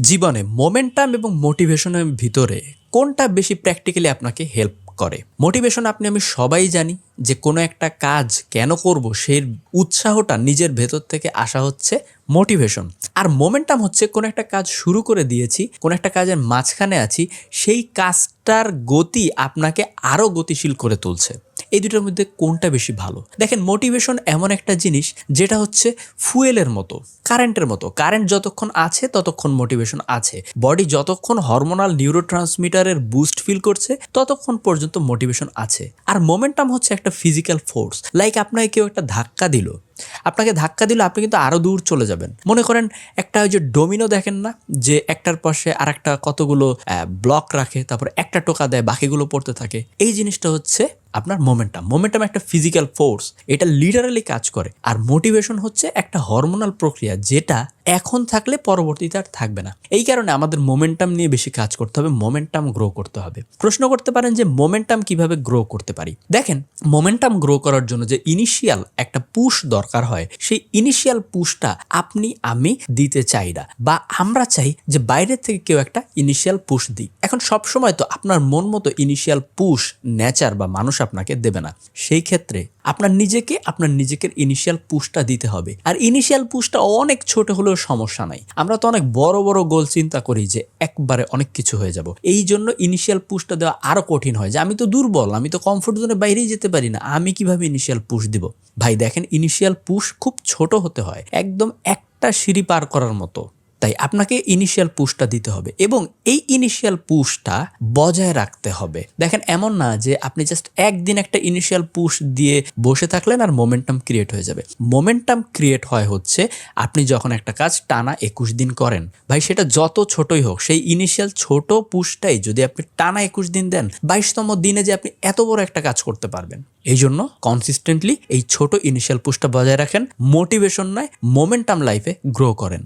জীবনে মোমেন্টাম এবং মোটিভেশনের ভিতরে কোনটা বেশি প্র্যাকটিক্যালি আপনাকে হেল্প করে? মোটিভেশন আপনি, আমি সবাই জানি যে কোনো একটা কাজ কেন করব, সেই উৎসাহটা নিজের ভেতর থেকে আসা হচ্ছে মোটিভেশন আর মোমেন্টাম হচ্ছে কোনো একটা কাজ শুরু করে দিয়েছি, কোনো একটা কাজের মাঝখানে আছি, সেই কাজটার গতি আপনাকে আরও গতিশীল করে তুলছে। এই দুটোর মধ্যে কোনটা বেশি ভালো? দেখেন মোটিভেশন এমন একটা জিনিস, যেটা হচ্ছে ফুয়েলের মতো, কারেন্টের মতো। কারেন্ট যতক্ষণ আছে, ততক্ষণ মোটিভেশন আছে। বডি যতক্ষণ হরমোনাল নিউরো ট্রান্সমিটারের বুস্ট ফিল করছে, ততক্ষণ পর্যন্ত মোটিভেশন আছে। আর মোমেন্টাম হচ্ছে একটা ফিজিক্যাল ফোর্স লাইক আপনাকে কেউ একটা ধাক্কা দিল। আপনাকে ধাক্কা দিলে, আপনি কিন্তু আরও দূর চলে যাবেন। মনে করেন, একটা ওই যে ডোমিনো দেখেন না, যে একটার পাশে আর একটা কতগুলো ব্লক রাখে, তারপর একটা টোকা দেয়, বাকিগুলো পড়তে থাকে। এই জিনিসটা হচ্ছে আপনার মোমেন্টাম মোমেন্টাম একটা ফিজিক্যাল ফোর্স এটা লিটারালি কাজ করে। আর মোটিভেশন হচ্ছে একটা হরমোনাল প্রক্রিয়া, যেটা এখন থাকলে পরবর্তীতে আর থাকবে না। এই কারণে আমাদের মোমেন্টাম নিয়ে বেশি কাজ করতে হবে মোমেন্টাম গ্রো করতে হবে। প্রশ্ন করতে পারেন যে মোমেন্টাম কীভাবে গ্রো করতে পারি? দেখেন মোমেন্টাম গ্রো করার জন্য যে ইনিশিয়াল একটা পুশ দরকার হয়, সেই ইনিশিয়াল পুশটা আপনি, আমি দিতে চাই না বা আমরা চাই যে বাইরের থেকে কেউ একটা ইনিশিয়াল পুশ দিই এখন সব সময় তো আপনার মন মতো ইনিশিয়াল পুশ নেচার বা মানুষ আপনাকে দেবে না। সেই ক্ষেত্রে আপনার নিজেকে আপনার নিজেকে ইনিশিয়াল পুশটা দিতে হবে। আর ইনিশিয়াল পুশটা অনেক ছোট হলেও সমস্যা নাই। আমরা তো অনেক বড় বড় গোল চিন্তা করি যে একবারে অনেক কিছু হয়ে যাব। এই জন্য ইনিশিয়াল পুশটা দেওয়া আরও কঠিন হয় যে আমি তো দুর্বল, আমি তো কমফোর্ট জোনের বাইরেই যেতে পারি না, আমি কীভাবে ইনিশিয়াল পুশ দিব? ভাই, দেখেন ইনিশিয়াল পুশ খুব ছোট হতে হয়। একদম একটা সিঁড়ি পার করার মতো। তাই আপনাকে ইনিশিয়াল পুশটা দিতে হবে এবং এই ইনিশিয়াল পুশটা বজায় রাখতে হবে। দেখেন, এমন না যে আপনি জাস্ট একদিন একটা ইনিশিয়াল পুশ দিয়ে বসে থাকলেন আর মোমেন্টাম ক্রিয়েট হয়ে যাবে। মোমেন্টাম ক্রিয়েট হয় হচ্ছে আপনি যখন একটা কাজ টানা একুশ দিন করেন, ভাই সেটা যত ছোটই হোক, সেই ইনিশিয়াল ছোট পুশটাই যদি আপনি টানা একুশ দিন দেন, বাইশতম দিনে যে আপনি এত বড় একটা কাজ করতে পারবেন। এই জন্য কনসিস্টেন্টলি এই ছোট ইনিশিয়াল পুশটা বজায় রাখেন মোটিভেশন নয় মোমেন্টাম লাইফে গ্রো করেন।